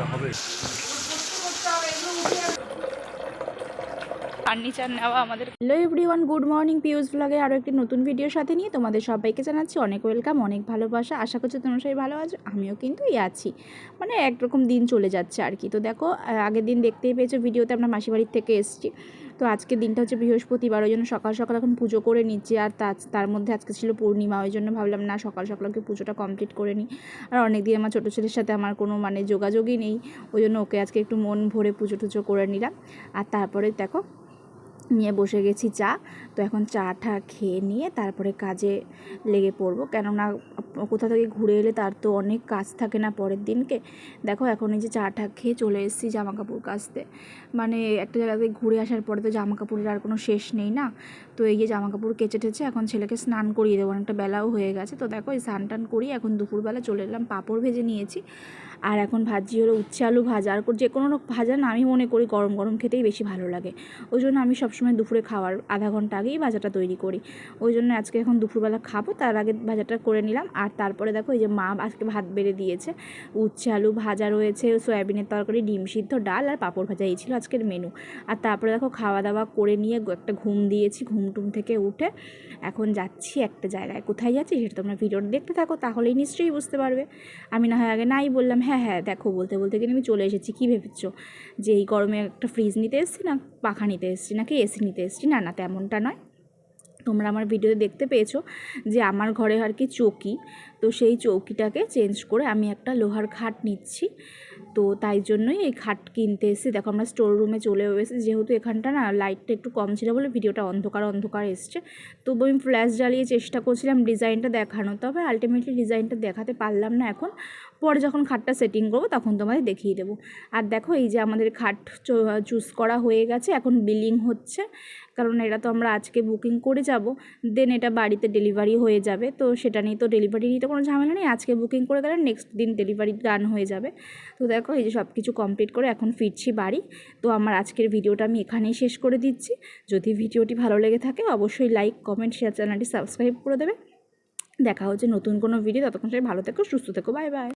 এটা হবে ফার্নিচার নেওয়া আমাদের hello everyone, good morning Piu's ব্লগে আরও একটি নতুন ভিডিওর সাথে নিয়ে তোমাদের সবাইকে জানাচ্ছি অনেক ওয়েলকাম, অনেক ভালোবাসা। আশা করছি তোমরা সবাই ভালো আছো, আমিও কিন্তু এই আছি। মানে একরকম দিন চলে যাচ্ছে আর কি। তো দেখো আগের দিন দেখতেই পেয়েছ ভিডিওতে আমরা মাসি বাড়ির থেকে এসেছি। তো আজকের দিনটা হচ্ছে বৃহস্পতিবার, ওই জন্য সকাল সকাল এখন পুজো করে নিচ্ছি। আর তার মধ্যে আজকে ছিল পূর্ণিমা, ওই জন্য ভাবলাম না সকাল সকাল ওকে পুজোটা কমপ্লিট করে নিই। আর অনেক দিন আমার ছোটো ছেলের সাথে আমার কোনো মানে যোগাযোগই নেই, ওই জন্য ওকে আজকে একটু মন ভরে পুজো টুজো করে নিলাম। আর তারপরে দেখো নিয়ে বসে গেছি চা। তো এখন চা চাটা খেয়ে নিয়ে তারপরে কাজে লেগে পড়ব। কেননা কোথা থেকে ঘুরে এলে তার তো অনেক কাজ থাকে না পরের দিনকে। দেখো এখন এই যে চা চাটা খেয়ে চলে এসেছি জামা কাপড় কাচতে। মানে একটা জায়গা থেকে ঘুরে আসার পরে তো জামা কাপড়ের আর কোনো শেষ নেই না? তো এই যে জামা কাপড় কেচে টেচে এখন ছেলেকে স্নান করিয়ে দেবো। অনেকটা বেলাও হয়ে গেছে। তো দেখো এই স্নান টান করি এখন দুপুরবেলা চলে এলাম। পাঁপড় ভেজে নিয়েছি। আর এখন ভাজি হলো উচ্ছে আলু ভাজা। আর যে কোনো ভাজা না, আমি মনে করি গরম গরম খেতেই বেশি ভালো লাগে। ওই জন্য আমি সবসময় দুপুরে খাওয়ার আধা ঘণ্টা আগেই ভাজাটা তৈরি করি। ওই জন্য আজকে এখন দুপুরবেলা খাব, তার আগে ভাজাটা করে নিলাম। আর তারপরে দেখো এই যে মা আজকে ভাত বেড়ে দিয়েছে। উচ্ছে আলু ভাজা রয়েছে, সয়াবিনের তরকারি, ডিম সিদ্ধ, ডাল আর পাঁপড় ভাজা, এই ছিল আজকের মেনু আর তারপরে দেখো খাওয়া দাওয়া করে নিয়ে একটা ঘুম দিয়েছি, ঘুম টুম থেকে উঠে এখন যাচ্ছি একটা জায়গায়। কোথায় যাচ্ছি সেটা তোমরা ভিডিওটা দেখতে থাকো, তাহলেই নিশ্চয়ই বুঝতে পারবে। আমি না হয় আগে নাই বললাম হ্যাঁ হ্যাঁ দেখো বলতে বলতে কিন্তু আমি চলে এসেছি। কী ভেবেছো? যে এই গরমে একটা ফ্রিজ নিতে এসেছি না পাখা নিতে এসেছি, নাকি এসি নিতে এসেছি? না না, তেমনটা নয়। তোমরা আমার ভিডিওতে দেখতে পেয়েছ যে আমার ঘরে আর কি চৌকি। তো সেই চৌকিটাকে চেঞ্জ করে আমি একটা লোহার খাট নিচ্ছি। তো তাই জন্যই এই খাট কিনতে এসেছি। দেখো আমরা স্টোর রুমে চলে এসেছি। যেহেতু এখানটা না লাইটটা একটু কম ছিল বলে ভিডিওটা অন্ধকার অন্ধকার এসছে। তবু আমি ফ্ল্যাশ জ্বালিয়ে চেষ্টা করছিলাম ডিজাইনটা দেখানো তবে আলটিমেটলি ডিজাইনটা দেখাতে পারলাম না এখন। পরে যখন খাটটা সেটিং করব, তখন তোমাদের দেখিয়ে দেবো। আর দেখো এই যে আমাদের খাট চুজ করা হয়ে গেছে, এখন বিলিং হচ্ছে। কারণ এটা তো আমরা আজকে বুকিং করে যাব দেন এটা বাড়িতে ডেলিভারি হয়ে যাবে। তো সেটা নিয়ে তো ডেলিভারি নিতে কোনো ঝামেলা নেই, আজকে বুকিং করে গেলে নেক্সট দিন ডেলিভারি ডান হয়ে যাবে। তো দেখো এই যে সব কিছু কমপ্লিট করে এখন ফিরছি বাড়ি। তো আমার আজকের ভিডিওটা আমি এখানেই শেষ করে দিচ্ছি। যদি ভিডিওটি ভালো লেগে থাকে, অবশ্যই লাইক কমেন্ট শেয়ার চ্যানেলটি সাবস্ক্রাইব করে দেবে। দেখা হচ্ছে নতুন কোনো ভিডিও ততক্ষণ সবাই ভালো থেকো, সুস্থ থেকো বাই বাই